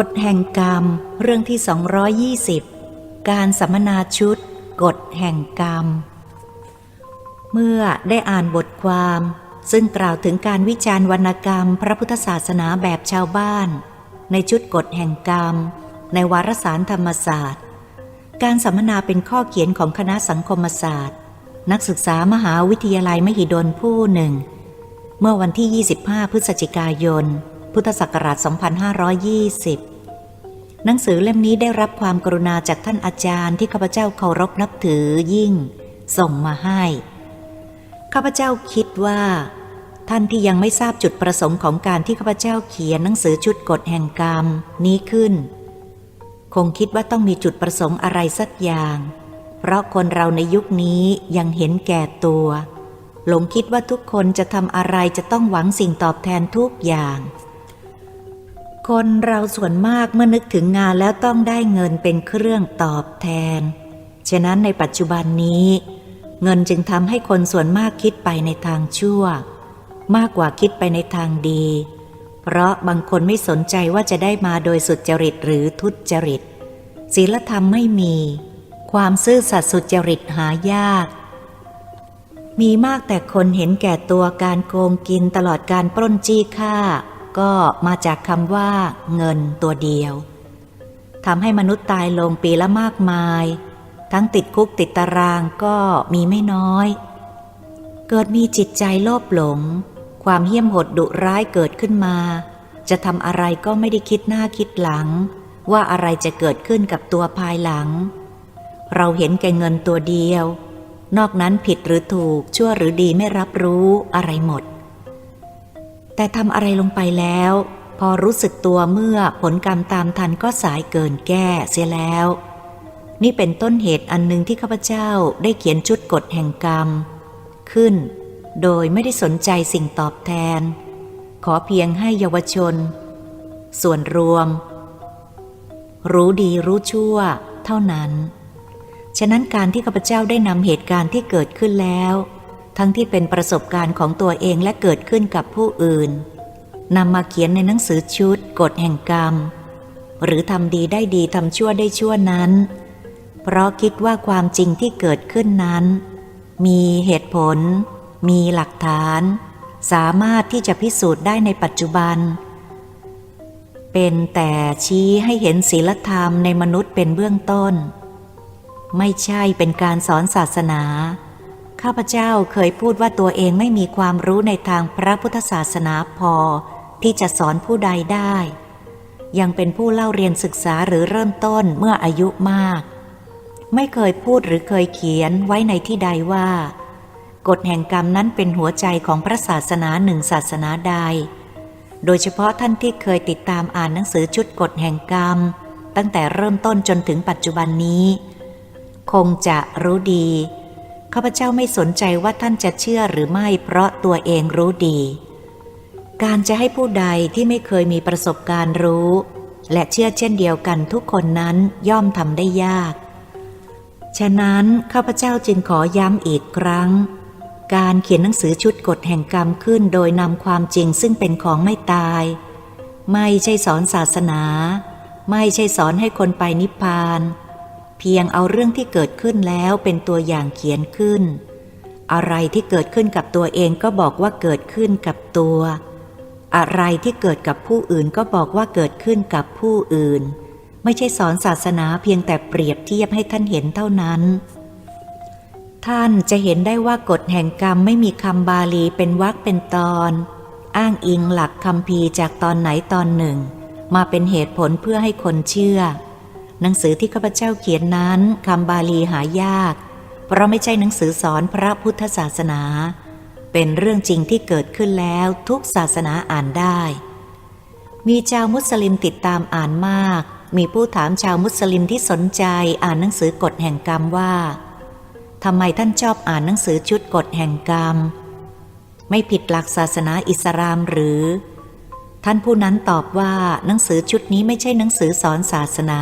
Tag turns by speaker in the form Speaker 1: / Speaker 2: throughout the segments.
Speaker 1: กฎแห่งกรรม เรื่องที่ 220 การสัมมนาชุด กฎแห่งกรรม เมื่อได้อ่านบทความ ซึ่งกล่าวถึงการวิจารณ์วรรณกรรม พระพุทธศาสนาแบบชาวบ้าน ในชุดกฎแห่งกรรม ในวารสารธรรมศาสตร์ การสัมมนาเป็นข้อเขียนของคณะสังคมศาสตร์ นักศึกษามหาวิทยาลัยมหิดลผู้หนึ่ง เมื่อวันที่ 25 พฤศจิกายน พุทธศักราช 2520 หนังสือเล่มนี้ได้รับความกรุณาจากท่านอาจารย์ที่ข้าพเจ้าเคารพนับถือยิ่ง ส่งมาให้ ข้าพเจ้าคิดว่า ท่านที่ยังไม่ทราบจุดประสงค์ของการที่ข้าพเจ้าเขียนหนังสือชุดกฎแห่งกรรมนี้ขึ้น คงคิดว่าต้องมีจุดประสงค์อะไรสักอย่าง เพราะคนเราในยุคนี้ยังเห็นแก่ตัวหลงคิดว่าทุกคนจะทำอะไรจะต้องหวังสิ่งตอบแทนทุกอย่าง คนเราส่วนมากเมื่อนึกถึงงานแล้วต้องได้เงินเป็นเครื่องตอบแทน ฉะนั้นในปัจจุบันนี้ เงินจึงทำให้คนส่วนมากคิดไปในทางชั่ว มากกว่าคิดไปในทางดี เพราะบางคนไม่สนใจว่าจะได้มาโดยสุจริตหรือทุจริตศีลธรรมไม่มี ความซื่อสัตย์สุจริตหายาก มีมากแต่คนเห็นแก่ตัวการโกงกินตลอดการปล้นจี้ฆ่า ก็มาจากคำว่า เงินตัวเดียวทำให้มนุษย์ตายลงปีละมากมาย ทั้งติดคุกติดตารางก็มีไม่น้อย เกิดมีจิตใจโลภหลง ความเหี้ยมโหดดุร้ายเกิดขึ้นมา จะทำอะไรก็ไม่ได้คิดหน้าคิดหลัง ว่าอะไรจะเกิดขึ้นกับตัวภายหลัง เราเห็นแก่เงินตัวเดียว นอกนั้นผิดหรือถูกชั่วหรือดีไม่รับรู้อะไรหมด แต่ทำอะไรลงไปแล้ว พอรู้สึกตัวเมื่อผลกรรมตามทันก็สายเกินแก้เสียแล้ว นี่เป็นต้นเหตุอันหนึ่งที่ข้าพเจ้าได้เขียนชุดกฎแห่งกรรม ขึ้น โดยไม่ได้สนใจสิ่งตอบแทน ขอเพียงให้เยาวชน ส่วนรวม รู้ดีรู้ชั่ว เท่านั้น ฉะนั้นการที่ข้าพเจ้าได้นำเหตุการณ์ที่เกิดขึ้นแล้ว ทั้งที่เป็นประสบการณ์ของตัวเองและเกิดขึ้นกับผู้อื่นนำมาเขียนในหนังสือชุดกฎแห่งกรรม หรือทำดีได้ดีทำชั่วได้ชั่วนั้น เพราะคิดว่าความจริงที่เกิดขึ้นนั้น มีเหตุผล มีหลักฐาน สามารถที่จะพิสูจน์ได้ในปัจจุบัน เป็นแต่ชี้ให้เห็นศีลธรรมในมนุษย์เป็นเบื้องต้น ไม่ใช่เป็นการสอนศาสนา ข้าพเจ้าเคยพูดว่าตัวเองไม่มีความรู้ในทางพระพุทธศาสนาพอ ที่จะสอนผู้ใดได้ ยังเป็นผู้เล่าเรียนศึกษาหรือเริ่มต้นเมื่ออายุมาก ไม่เคยพูดหรือเคยเขียนไว้ในที่ใดว่า กฎแห่งกรรมนั้นเป็นหัวใจของพระศาสนาหนึ่งศาสนาใด โดยเฉพาะท่านที่เคยติดตามอ่านหนังสือชุดกฎแห่งกรรม ตั้งแต่เริ่มต้นจนถึงปัจจุบันนี้ คงจะรู้ดี ข้าพเจ้าไม่สนใจว่าท่านจะเชื่อหรือไม่เพราะตัวเองรู้ดี การจะให้ผู้ใดที่ไม่เคยมีประสบการณ์รู้ และเชื่อเช่นเดียวกันทุกคนนั้นย่อมทำได้ยาก ฉะนั้นข้าพเจ้าจึงขอย้ำอีกครั้ง การเขียนหนังสือชุดกฎแห่งกรรมขึ้นโดยนำความจริงซึ่งเป็นของไม่ตาย ไม่ใช่สอนศาสนา ไม่ใช่สอนให้คนไปนิพพาน พียงเอาเรื่องที่เกิดขึ้นแล้วเป็นตัวอย่างเขียนขึ้น อะไรที่เกิดขึ้นกับตัวเองก็บอกว่าเกิดขึ้นกับตัว อะไรที่เกิดกับผู้อื่นก็บอกว่าเกิดขึ้นกับผู้อื่น ไม่ใช่สอนศาสนาเพียงแต่เปรียบเทียบให้ท่านเห็นเท่านั้น ท่านจะเห็นได้ว่ากฎแห่งกรรมไม่มีคำบาลีเป็นวรรคเป็นตอน อ้างอิงหลักคำพีจากตอนไหนตอนหนึ่ง มาเป็นเหตุผลเพื่อให้คนเชื่อ หนังสือที่ข้าพเจ้าเขียนนั้นคำบาลีหายาก เพราะไม่ใช่หนังสือสอนพระพุทธศาสนา เป็นเรื่องจริงที่เกิดขึ้นแล้วทุกศาสนาอ่านได้ มีชาวมุสลิมติดตามอ่านมาก มีผู้ถามชาวมุสลิมที่สนใจอ่านหนังสือกฎแห่งกรรมว่าทำไมท่านชอบอ่านหนังสือชุดกฎแห่งกรรม ไม่ผิดหลักศาสนาอิสลามหรือ ท่านผู้นั้นตอบว่าหนังสือชุดนี้ไม่ใช่หนังสือสอนศาสนา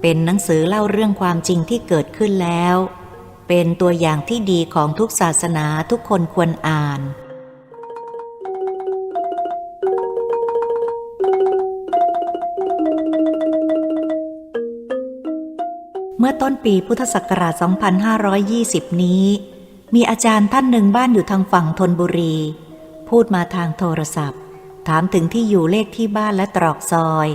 Speaker 1: เป็นหนังสือเล่าเรื่องความจริงที่เกิดขึ้นแล้ว เป็นตัวอย่างที่ดีของทุกศาสนาทุกคนควรอ่านเมื่อต้นปีพุทธศักราช 2520 นี้ มีอาจารย์ท่านหนึ่งบ้านอยู่ทางฝั่งธนบุรี พูดมาทางโทรศัพท์ ถามถึงที่อยู่เลขที่บ้านและตรอกซอย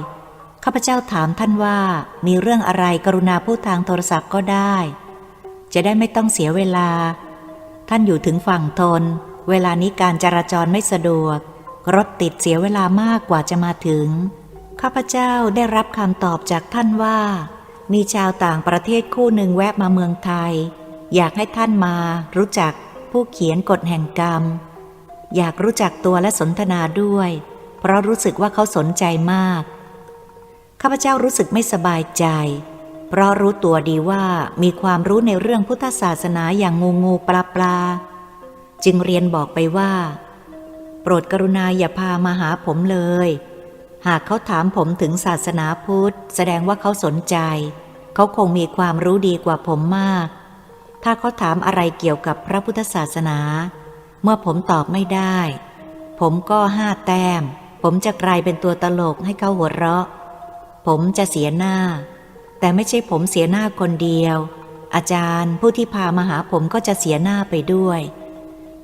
Speaker 1: ข้าพเจ้าถามท่านว่ามีเรื่องอะไรกรุณาพูดทางโทรศัพท์ก็ได้ จะได้ไม่ต้องเสียเวลา ท่านอยู่ถึงฝั่งทน เวลานี้การจราจรไม่สะดวก รถติดเสียเวลามากกว่าจะมาถึง ข้าพเจ้าได้รับคำตอบจากท่านว่า มีชาวต่างประเทศคู่หนึ่งแวะมาเมืองไทย อยากให้ท่านมารู้จักผู้เขียนกฎแห่งกรรม อยากรู้จักตัวและสนทนาด้วย เพราะรู้สึกว่าเขาสนใจมาก ข้าพเจ้ารู้สึกไม่สบายใจ เพราะรู้ตัวดีว่ามีความรู้ในเรื่องพุทธศาสนาอย่างงูงูปลาปลา จึงเรียนบอกไปว่า โปรดกรุณาอย่าพามาหาผมเลย หากเขาถามผมถึงศาสนาพุทธ แสดงว่าเขาสนใจ เขาคงมีความรู้ดีกว่าผมมาก ถ้าเขาถามอะไรเกี่ยวกับพระพุทธศาสนา เมื่อผมตอบไม่ได้ ผมก็ห้าแต้ม ผมจะกลายเป็นตัวตลกให้เขาหัวเราะ ผมจะเสียหน้า แต่ไม่ใช่ผมเสียหน้าคนเดียว อาจารย์ผู้ที่พามาหาผมก็จะเสียหน้าไปด้วย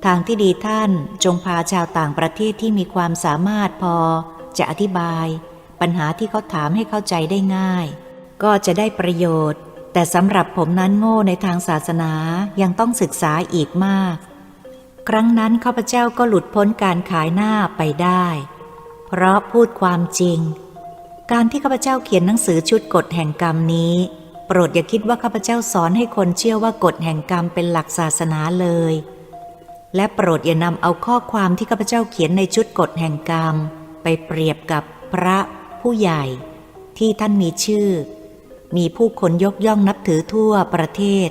Speaker 1: ทางที่ดีท่านจงพาชาวต่างประเทศที่มีความสามารถพอ จะอธิบาย ปัญหาที่เขาถามให้เข้าใจได้ง่าย ก็จะได้ประโยชน์ แต่สำหรับผมนั้นโง่ในทางศาสนายังต้องศึกษาอีกมาก ครั้งนั้นข้าพเจ้าก็หลุดพ้นการขายหน้าไปได้ เพราะพูดความจริง การที่ข้าพเจ้าเขียนหนังสือชุดกฎแห่งกรรมนี้ โปรดอย่าคิดว่าข้าพเจ้าสอนให้คนเชื่อว่ากฎแห่งกรรมเป็นหลักศาสนาเลย และโปรดอย่านำเอาข้อความที่ข้าพเจ้าเขียนในชุดกฎแห่งกรรม ไปเปรียบกับพระผู้ใหญ่ ที่ท่านมีชื่อ มีผู้คนยกย่องนับถือทั่วประเทศ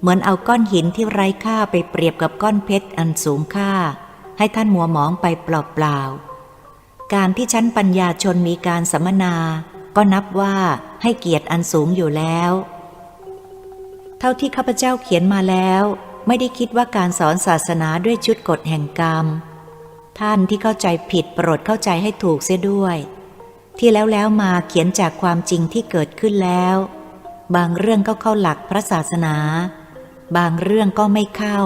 Speaker 1: เหมือนเอาก้อนหินที่ไร้ค่าไปเปรียบกับก้อนเพชรอันสูงค่า ให้ท่านมัวหมองไปเปล่าๆ การที่ชั้นปัญญาชนมีการสัมมนา ก็นับว่าให้เกียรติอันสูงอยู่แล้ว เท่าที่ข้าพเจ้าเขียนมาแล้ว ไม่ได้คิดว่าการสอนศาสนาด้วยชุดกฎแห่งกรรม ท่านที่เข้าใจผิดโปรดเข้าใจให้ถูกเสียด้วย ที่แล้วแล้วมาเขียนจากความจริงที่เกิดขึ้นแล้ว บางเรื่องก็เข้าหลักพระศาสนา บางเรื่องก็ไม่เข้า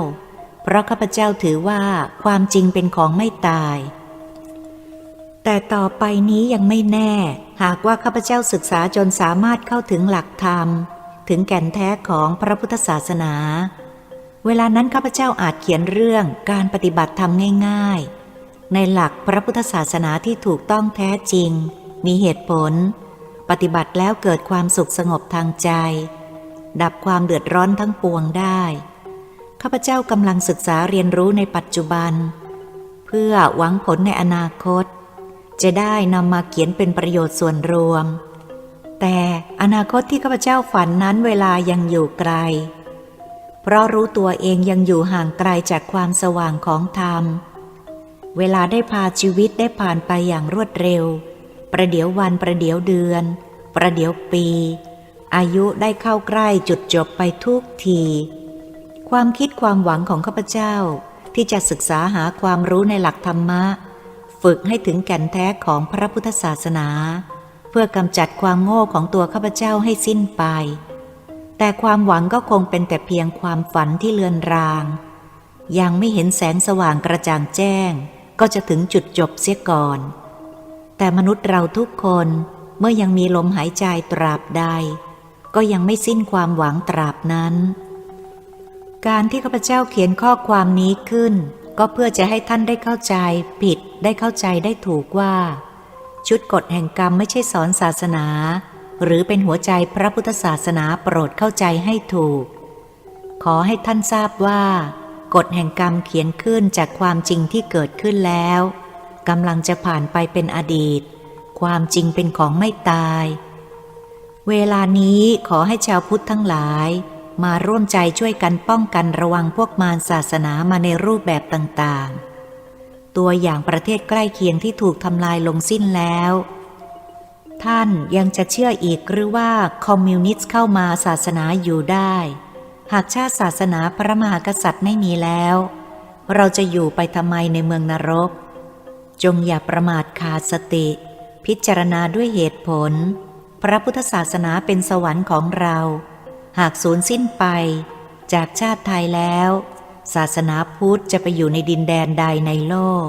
Speaker 1: เพราะข้าพเจ้าถือว่าความจริงเป็นของไม่ตาย แต่ต่อไปนี้ยังไม่แน่ หากว่าข้าพเจ้าศึกษาจนสามารถเข้าถึงหลักธรรม ถึงแก่นแท้ของพระพุทธศาสนา เวลานั้นข้าพเจ้าอาจเขียนเรื่องการปฏิบัติธรรมง่าย ๆ ในหลักพระพุทธศาสนาที่ถูกต้องแท้จริง มีเหตุผล ปฏิบัติแล้วเกิดความสุขสงบทางใจ ดับความเดือดร้อนทั้งปวงได้ ข้าพเจ้ากำลังศึกษาเรียนรู้ในปัจจุบัน เพื่อหวังผลในอนาคต จะได้นำมาเขียนเป็นประโยชน์ส่วนรวม แต่อนาคตที่ข้าพเจ้าฝันนั้นเวลายังอยู่ไกล เพราะรู้ตัวเองยังอยู่ห่างไกลจากความสว่างของธรรม เวลาได้พาชีวิตได้ผ่านไปอย่างรวดเร็ว ประเดี๋ยววันประเดี๋ยวเดือน ประเดี๋ยวปี อายุได้เข้าใกล้จุดจบไปทุกที ความคิดความหวังของข้าพเจ้าที่จะศึกษาหาความรู้ในหลักธรรมะ ฝึกให้ถึงแก่นแท้ของพระพุทธศาสนา เพื่อกำจัดความโง่ของตัวข้าพเจ้าให้สิ้นไป แต่ความหวังก็คงเป็นแต่เพียงความฝันที่เลือนราง ยังไม่เห็นแสงสว่างกระจ่างแจ้ง ก็จะถึงจุดจบเสียก่อน แต่มนุษย์เราทุกคนเมื่อยังมีลมหายใจตราบใด ก็ยังไม่สิ้นความหวังตราบนั้น การที่ข้าพเจ้าเขียนข้อความนี้ขึ้น ก็เพื่อจะให้ท่านได้เข้าใจผิดได้เข้าใจได้ถูกว่า ชุดกฎแห่งกรรมไม่ใช่สอนศาสนา หรือเป็นหัวใจพระพุทธศาสนาโปรดเข้าใจให้ถูก ขอให้ท่านทราบว่า กฎแห่งกรรมเขียนขึ้นจากความจริงที่เกิดขึ้นแล้วกำลังจะผ่านไปเป็นอดีต ความจริงเป็นของไม่ตาย เวลานี้ขอให้ชาวพุทธทั้งหลาย มาร่วมใจช่วยกันป้องกันระวังพวกมารศาสนามาในรูปแบบต่างๆ ตัวอย่างประเทศใกล้เคียงที่ถูกทำลายลงสิ้นแล้ว ท่านยังจะเชื่ออีกหรือว่าคอมมิวนิสต์เข้ามาศาสนาอยู่ได้ หากชาติศาสนาพระมหากษัตริย์ไม่มีแล้ว เราจะอยู่ไปทำไมในเมืองนรก จงอย่าประมาทขาดสติ พิจารณาด้วยเหตุผล พระพุทธศาสนาเป็นสวรรค์ของเรา หากสูญสิ้นไป จากชาติไทยแล้ว ศาสนาพุทธจะไปอยู่ในดินแดนใดในโลก